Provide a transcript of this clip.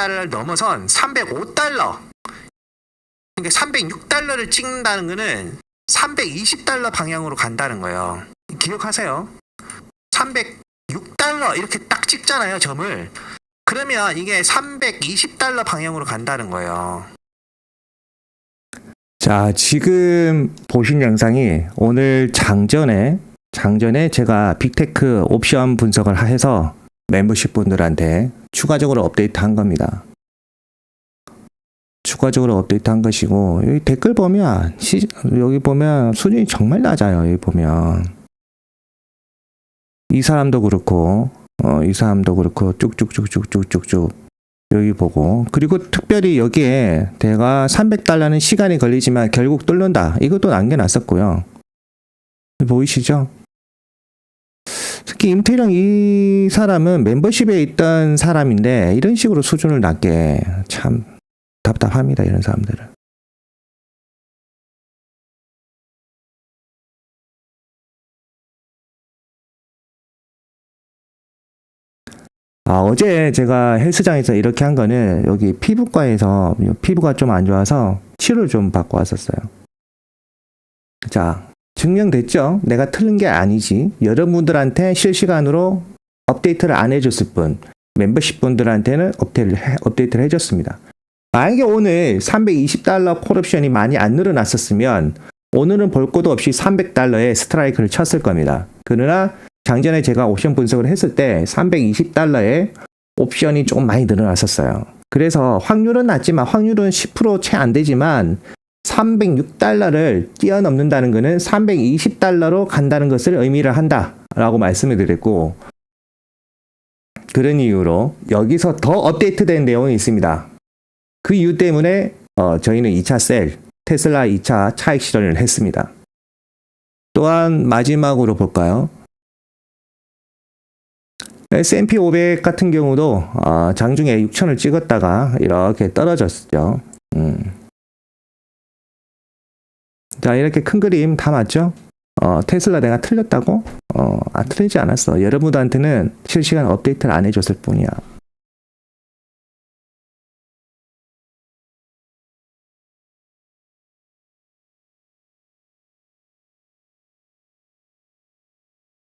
300달러를 넘어선 305달러. 그러니까 306달러를 찍는다는 거는 320달러 방향으로 간다는 거예요. 기억하세요. 306달러 이렇게 딱 찍잖아요, 점을. 그러면 이게 320달러 방향으로 간다는 거예요. 자, 지금 보신 영상이 오늘 장전에, 장전에 제가 빅테크 옵션 분석을 해서 멤버십 분들한테 추가적으로 업데이트 한 겁니다. 추가적으로 업데이트 한 것이고, 여기 댓글 보면, 시, 여기 보면 수준이 정말 낮아요, 여기 보면. 이 사람도 그렇고, 어, 이 사람도 그렇고, 쭉쭉쭉쭉쭉쭉쭉. 여기 보고 그리고 특별히 여기에 내가 300달러는 시간이 걸리지만 결국 뚫는다 이것도 남겨놨었고요 보이시죠? 특히 임태령 이 사람은 멤버십에 있던 사람인데 이런 식으로 수준을 낮게 참 답답합니다 이런 사람들은 아, 어제 제가 헬스장에서 이렇게 한 거는 여기 피부과에서 피부가 좀 안 좋아서 치료를 좀 받고 왔었어요. 자, 증명됐죠? 내가 틀린 게 아니지. 여러분들한테 실시간으로 업데이트를 안 해줬을 뿐, 멤버십 분들한테는 업데이트를, 해, 업데이트를 해줬습니다. 만약에 오늘 320달러 콜옵션이 많이 안 늘어났었으면, 오늘은 볼 것도 없이 300달러에 스트라이크를 쳤을 겁니다. 그러나 장전에 제가 옵션 분석을 했을 때 320달러에 옵션이 조금 많이 늘어났었어요. 그래서 확률은 낮지만 확률은 10%채 안 되지만 306달러를 뛰어넘는다는 것은 320달러로 간다는 것을 의미를 한다라고 말씀을 드렸고 그런 이유로 여기서 더 업데이트된 내용이 있습니다. 그 이유 때문에 어, 저희는 2차 셀 테슬라 2차 차익 실현을 했습니다. 또한 마지막으로 볼까요? S&P 500 같은 경우도 어, 장중에 6천을 찍었다가 이렇게 떨어졌죠. 자 이렇게 큰 그림 다 맞죠? 어, 테슬라 내가 틀렸다고? 어, 아 틀리지 않았어. 여러분들한테는 실시간 업데이트를 안 해줬을 뿐이야.